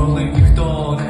коли ніхто не.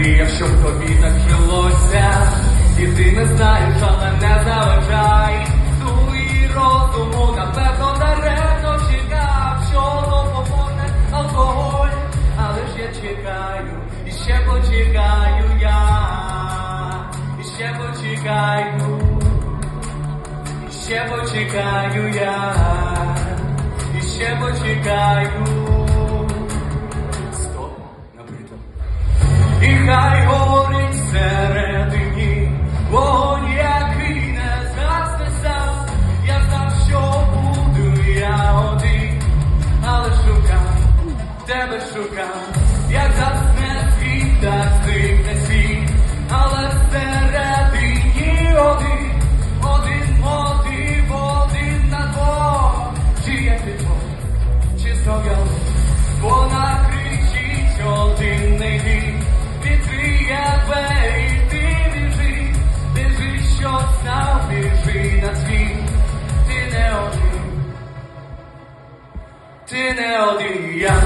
Мріяв, щоб тобі так жилося. І ти не знаєш, але не заважай. Твої розуму, напевно, даремно чекав, що допоможе алкоголь. Але ж я чекаю, і ще почекаю я, і ще почекаю. І ще почекаю я, і ще почекаю. Тебе шукав, як засне світ, так зникне світ, але всередині один, один мотив, один на двох, чи я підвох, чи знов вона кричить один не йди, відкриє двері, ти біжи, біжи, що знав, біжи на світ, ти не один, ти не один я.